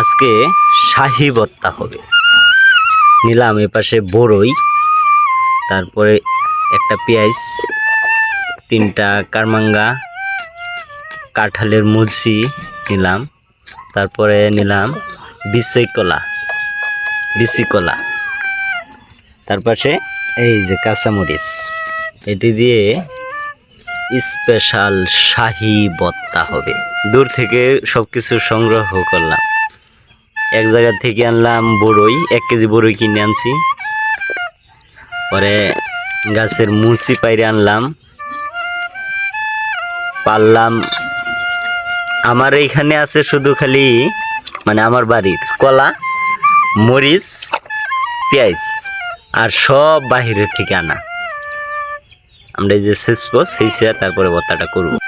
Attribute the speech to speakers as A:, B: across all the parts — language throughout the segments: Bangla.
A: আজকে শাহি ভত্তা হবে। নিলাম এ পাশে বড়ই তারপরে একটা পেঁয়াজ, তিনটা কারমাঙ্গা, কাঁঠালের মুচি নিলাম, তারপরে নিলাম বিসি কলা বিসি কলা। তার পাশে এই যে কাঁচামরিচ, এটি দিয়ে স্পেশাল শাহি ভত্তা হবে। দূর থেকে সব কিছু সংগ্রহ করলাম। এক জায়গা থেকে আনলাম বড়ই এক কেজি বড়ই কিনে আনছি। পরে গাছের মুচি পাইরে আনলাম। পারলাম। আমার এইখানে আছে শুধু খালি মানে আমার বাড়ির কলা, মরিচ, পেঁয়াজ আর সব বাহিরের থেকে আনা। আমরা এই যে শেষবো সেই তারপরে ভত্তাটা করব।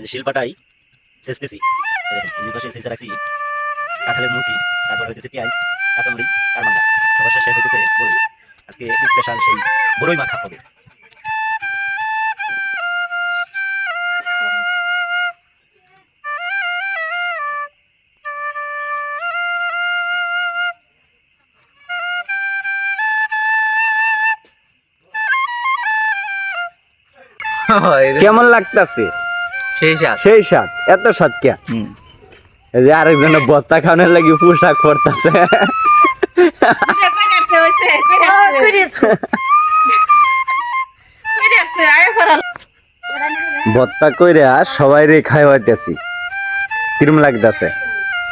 A: যে শিলপাটাই শেষতেছি দুই পাশে শেষে রাখছি। কাঁঠালের মুচি তারপর হইতেছে পেঁয়াজ, কাঁচামরিচ কারমাঙ্গা সবার শেষে হইতেছে বড়ই। আজকে স্পেশাল সেই বড়ই মাখা হবে।
B: কেমন লাগতাছে?
C: সেই
B: স্বাদ। এত স্বাদ কে? এই যে আরেকজন বত্তা খাওয়ানোর লাগি পোশাক পরতাছে। কইরা সবাই রে খাওয়াইতেছি কিরম লাগতাছে?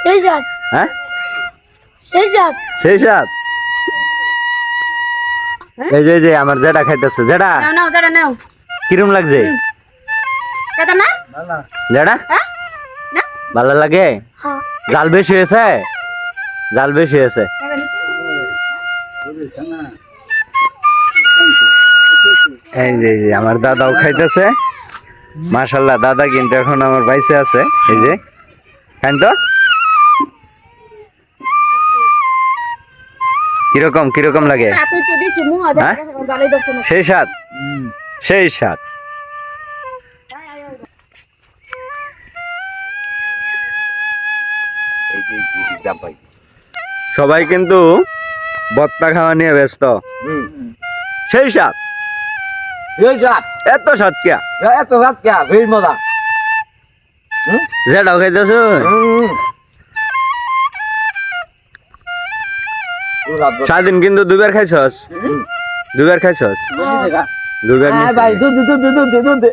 D: সেই সাত
B: হ্যাঁ?
D: সেই
B: স্বাদ। এই যে যে আমার যেটা খাইতেছে। যেটা
E: নাও নাও দাঁড়া নাও।
B: কিরম লাগছে?
E: না হ্যাঁ না।
B: ভালো লাগে?
D: হ্যাঁ।
B: জাল বেশি হয়েছে? জাল বেশি হয়েছে। এই যে এই যে আমার দাদাও খাইতেছে। মাশাল্লাহ দাদা কিন্তু এখন আমার বাইসে আছে। এই যে খান তো? কীরকম কীরকম লাগে?
E: সেই একটু সেই মুহ
B: হ্যাঁ? সবাই কিন্তু বত্তা খাওয়া নিয়ে ব্যস্ত সেই
C: সাত
B: এত স্বাদ কে
C: এত সাত মজা
B: যেটাও খাইতেছ স্বাধীন কিন্তু দুবার খাইছস দুবার খাইছস দুবার
C: ভাই দুধ দুধ দুধ দুধ দুধ